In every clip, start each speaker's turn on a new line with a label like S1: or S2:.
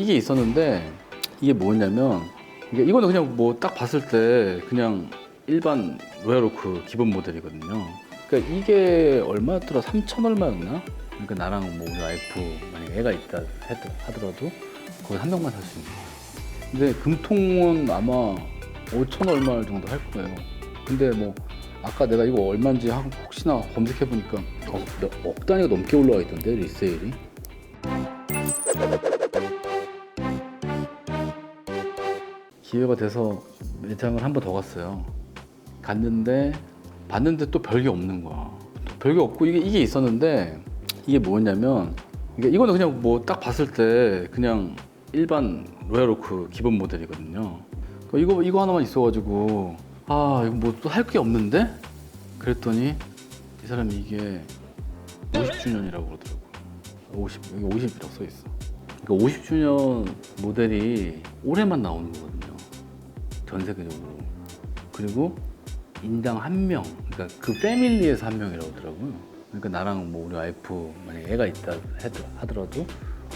S1: 이게 있었는데 이게 뭐냐면 이게 이거는 그냥 뭐 딱 봤을 때 그냥 일반 로얄로크 기본 모델이거든요. 그러니까 이게 얼마였더라? 3천 얼마였나? 그러니까 나랑 뭐 우리 와이프 만약 애가 있다 하더라도 거기 한 명만 살 수 있는 거예요. 근데 금통은 아마 5천 얼마 정도 할 거예요. 근데 뭐 아까 내가 이거 얼마인지 혹시나 검색해 보니까 억, 억 단위가 넘게 올라와 있던데 리세일이. 기회가 돼서 매장을 한 번 더 갔어요. 갔는데 봤는데 또 별게 없는 거야. 또 별게 없고 이게 이게 있었는데 이게 뭐였냐면 이게 이거는 그냥 뭐 딱 봤을 때 그냥 일반 로얄로크 기본 모델이거든요. 그러니까 이거 이거 하나만 있어가지고 아 이거 뭐 또 할 게 없는데 그랬더니 이 사람이 이게 50주년이라고 그러더라고. 50 여기 50이라고 써 있어. 그러니까 50주년 모델이 올해만 나오는 거거든요. 전 세계적으로. 그리고 인당 한 명, 그러니까 그 패밀리에서 한 명이라고 하더라고요. 그러니까 나랑 뭐 우리 와이프 만약 애가 있다 하더라도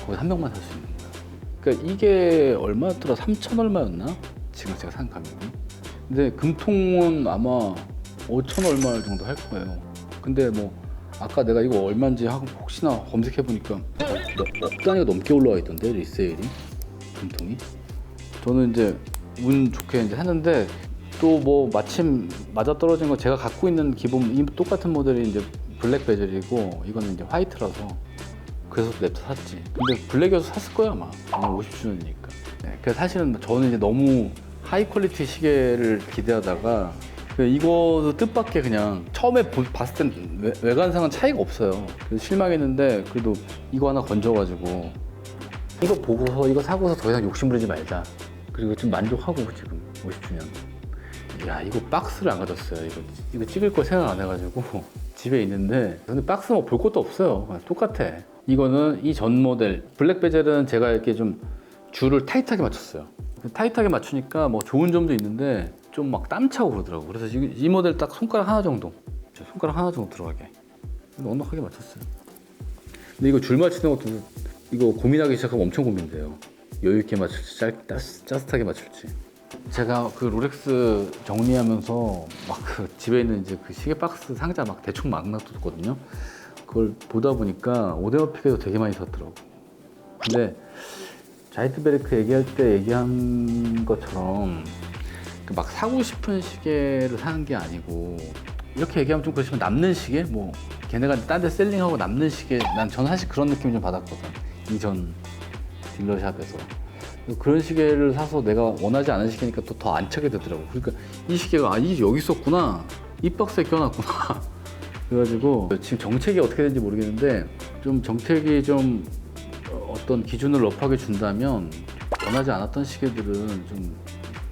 S1: 거기 한 명만 살 수 있는 거야. 그러니까 이게 얼마였더라? 3천 얼마였나? 지금 제가 산 가격이. 근데 금통은 아마 5천 얼마 정도 할 거예요. 근데 뭐 아까 내가 이거 얼마인지 하고 혹시나 검색해 보니까 억 단위가 넘게 올라와 있던데 리세일이 금통이. 저는 이제 운 좋게 이제 했는데 또 뭐 마침 맞아 떨어진 거 제가 갖고 있는 기본 이 똑같은 모델이 이제 블랙 베젤이고 이거는 이제 화이트라서 그래서 랩터 샀지. 근데 블랙이어서 샀을 거야 아마. 오늘 50주년이니까. 네, 그래서 사실은 저는 이제 너무 하이 퀄리티 시계를 기대하다가 그 이거도 뜻밖의 그냥 처음에 보- 봤을 땐 외- 외관상은 차이가 없어요. 그래서 실망했는데 그래도 이거 하나 건져가지고 이거 보고서 이거 사고서 더 이상 욕심 부리지 말자. 그리고 좀 만족하고 지금 50주년. 야 이거 박스를 안 가졌어요. 이거 이거 찍을 거 생각 안 해가지고 집에 있는데 근데 박스 뭐 볼 것도 없어요. 그냥 똑같아. 이거는 이 전 모델 블랙 베젤은 제가 이렇게 좀 줄을 타이트하게 맞췄어요. 타이트하게 맞추니까 뭐 좋은 점도 있는데 좀 막 땀 차고 그러더라고. 그래서 이, 이 모델 딱 손가락 하나 정도, 저 손가락 하나 정도 들어가게 넉넉하게 맞췄어요. 근데 이거 줄 맞추는 것도 이거 고민하기 시작하면 엄청 고민돼요. 여유 있게 맞출지, 짧, 따, 짜릿하게 맞출지. 제가 그 롤렉스 정리하면서 막 그 집에 있는 이제 그 시계 박스 상자 막 대충 막 놔뒀거든요. 그걸 보다 보니까 오데마픽에서 되게 많이 샀더라고. 근데 자이트베르크 얘기할 때 얘기한 것처럼 그막 사고 싶은 시계를 사는 게 아니고 이렇게 얘기하면 좀 그렇지만 남는 시계 뭐 걔네가 딴 데 셀링하고 남는 시계 난 전 사실 그런 느낌 좀 받았거든 이전 딜러샵에서. 그런 시계를 사서 내가 원하지 않은 시계니까 또 더 안 차게 되더라고. 그러니까 이 시계가 아이 여기 있었구나. 이 박스에 껴놨구나. 그래가지고 지금 정책이 어떻게 되는지 모르겠는데 좀 정책이 좀 어, 어떤 기준을 럽하게 준다면 원하지 않았던 시계들은 좀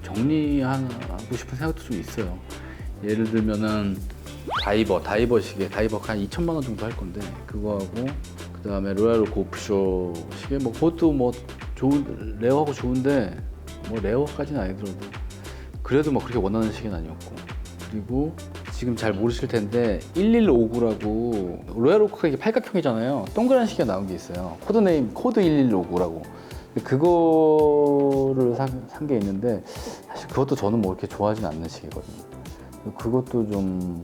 S1: 정리하고 싶은 생각도 좀 있어요. 예를 들면은 다이버, 다이버 시계, 다이버가 한 2천만 원 정도 할 건데 그거하고 그 다음에 로얄 고프쇼 시계 뭐 그것도 뭐 좋은 레어하고 좋은데 뭐 레어까지는 아니더라도 그래도 뭐 그렇게 원하는 시계는 아니었고 그리고 지금 잘 모르실 텐데 1159라고 로얄오크가 이게 팔각형이잖아요. 동그란 시계가 나온 게 있어요. 코드네임 코드 1159라고. 그거를 산 게 있는데 사실 그것도 저는 뭐 이렇게 좋아하진 않는 시계거든요. 그것도 좀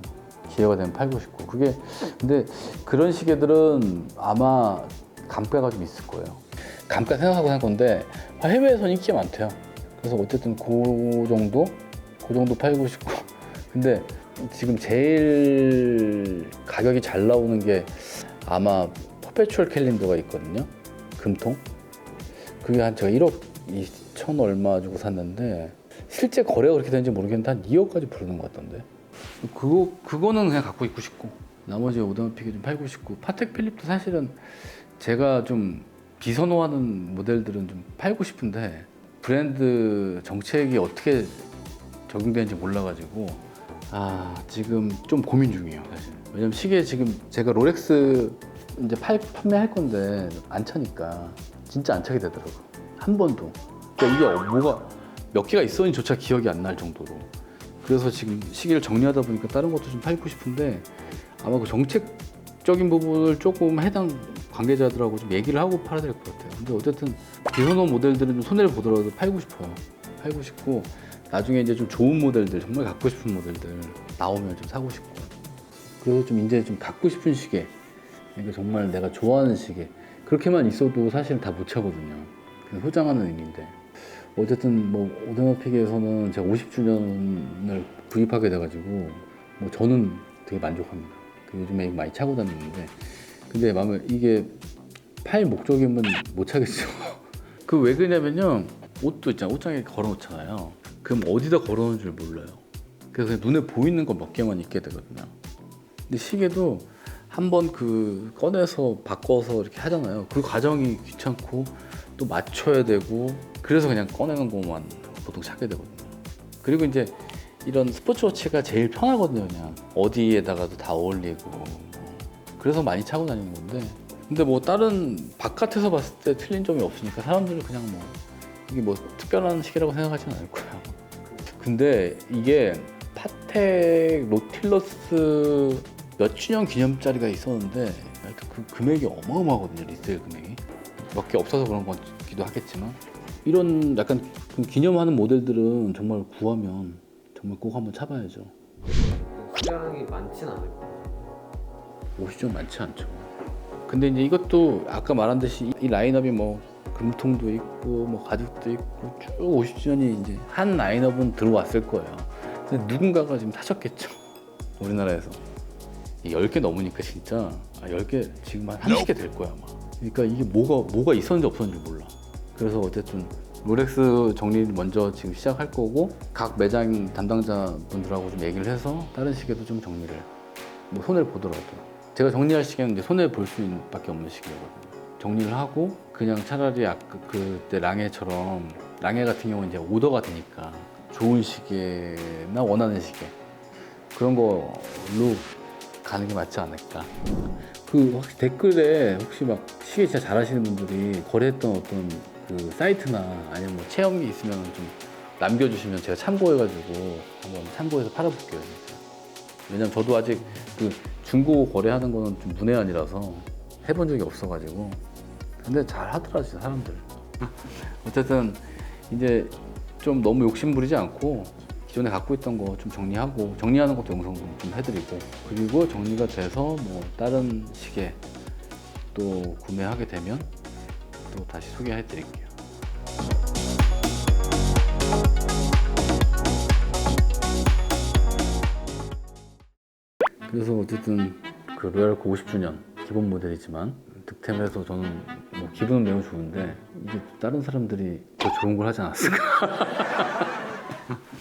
S1: 기회가 되면 팔고 싶고 그게 근데 그런 시계들은 아마 감가가 좀 있을 거예요. 감가 생각하고 산 건데 해외에서는 인기가 많대요. 그래서 어쨌든 그 정도 그 정도 팔고 싶고 근데 지금 제일 가격이 잘 나오는 게 아마 퍼페추얼 캘린더가 있거든요. 금통. 그게 한 제가 1억 2천 얼마 주고 샀는데 실제 거래가 그렇게 되는지 모르겠는데 한 2억까지 부르는 것 같던데. 그거 그거는 그냥 갖고 있고 싶고. 나머지 오다마픽이 좀 팔고 싶고. 파텍 필립도 사실은 제가 좀 비선호하는 모델들은 좀 팔고 싶은데 브랜드 정책이 어떻게 적용되는지 몰라가지고 아 지금 좀 고민 중이에요 사실. 왜냐면 시계 지금 제가 롤렉스 이제 팔, 판매할 건데 안 차니까 진짜 안 차게 되더라고 한 번도. 그러니까 이게 뭐가 몇 개가 있었는지조차 기억이 안 날 정도로 그래서 지금 시계를 정리하다 보니까 다른 것도 좀 팔고 싶은데 아마 그 정책적인 부분을 조금 해당 관계자들하고 좀 얘기를 하고 팔아야 될 것 같아요. 근데 어쨌든 비선호 모델들은 좀 손해를 보더라도 팔고 싶어요. 팔고 싶고 나중에 이제 좀 좋은 모델들 정말 갖고 싶은 모델들 나오면 좀 사고 싶고 그래서 좀 이제 좀 갖고 싶은 시계 그러니까 정말 내가 좋아하는 시계 그렇게만 있어도 사실 다 못 차거든요. 그냥 소장하는 의미인데 어쨌든 뭐 오데마픽에서는 제가 50주년을 구입하게 돼가지고 뭐 저는 되게 만족합니다. 그 요즘에 많이 차고 다니는데 근데 마음에 이게 팔 목적이면 못 차겠죠. 그 왜 그러냐면요 옷도 있잖아 옷장에 걸어놓잖아요. 그럼 어디다 걸어놓은 줄 몰라요. 그래서 그냥 눈에 보이는 거 몇 개만 있게 되거든요. 근데 시계도 한번 그 꺼내서 바꿔서 이렇게 하잖아요. 그 과정이 귀찮고 또 맞춰야 되고 그래서 그냥 꺼내는 것만 보통 찾게 되거든요. 그리고 이제 이런 스포츠 워치가 제일 편하거든요. 그냥 어디에다가도 다 어울리고 뭐. 그래서 많이 차고 다니는 건데 근데 뭐 다른 바깥에서 봤을 때 틀린 점이 없으니까 사람들은 그냥 뭐 이게 뭐 특별한 시계라고 생각하지는 않을 거예요. 근데 이게 파텍 로틸러스 몇 주년 기념짜리가 있었는데 그 금액이 어마어마하거든요 리세일 금액이 몇 개 없어서 그런 거기도 하겠지만. 이런 약간 좀 기념하는 모델들은 정말 구하면 정말 꼭 한번 차봐야죠.
S2: 수량이 많진 않을 거예요.
S1: 50점 많지 않죠. 근데 이제 이것도 아까 말한 듯이 이 라인업이 뭐 금통도 있고 뭐 가죽도 있고 쭉 50주년이 이제 한 라인업은 들어왔을 거예요. 근데 누군가가 지금 사셨겠죠. 우리나라에서. 10개 넘으니까 진짜. 아, 10개 지금 한 30개 될 거야 아마 그러니까 이게 뭐가 뭐가 있었는지 없었는지 몰라. 그래서 어쨌든 롤렉스 정리를 먼저 지금 시작할 거고 각 매장 담당자 분들하고 좀 얘기를 해서 다른 시계도 좀 정리를 뭐 손해를 보더라도. 제가 정리할 시계는 이제 손해 볼수 있는 밖에 없는 시계거든요. 정리를 하고 그냥 차라리 아까 그때 랑해처럼 랑해 같은 경우는 이제 오더가 되니까 좋은 시계나 원하는 시계 그런 걸로 가는 게 맞지 않을까. 그 혹시 댓글에 혹시 막 시계 진짜 잘하시는 분들이 거래했던 어떤 그 사이트나 아니면 뭐 체험이 있으면 좀 남겨주시면 제가 참고해가지고 한번 참고해서 팔아볼게요. 왜냐면 저도 아직 그 중고 거래하는 거는 좀 문외한이라서 해본 적이 없어가지고 근데 잘 하더라 진짜 사람들. 어쨌든 이제 좀 너무 욕심 부리지 않고 기존에 갖고 있던 거 좀 정리하고 정리하는 것도 영상 좀 해드리고 그리고 정리가 돼서 뭐 다른 시계 또 구매하게 되면 또 다시 소개해 드릴게요. 그래서 어쨌든 그 로얄코 50주년 기본 모델이지만 득템해서 저는 뭐 기분은 매우 좋은데 이게 다른 사람들이 더 좋은 걸 하지 않았을까?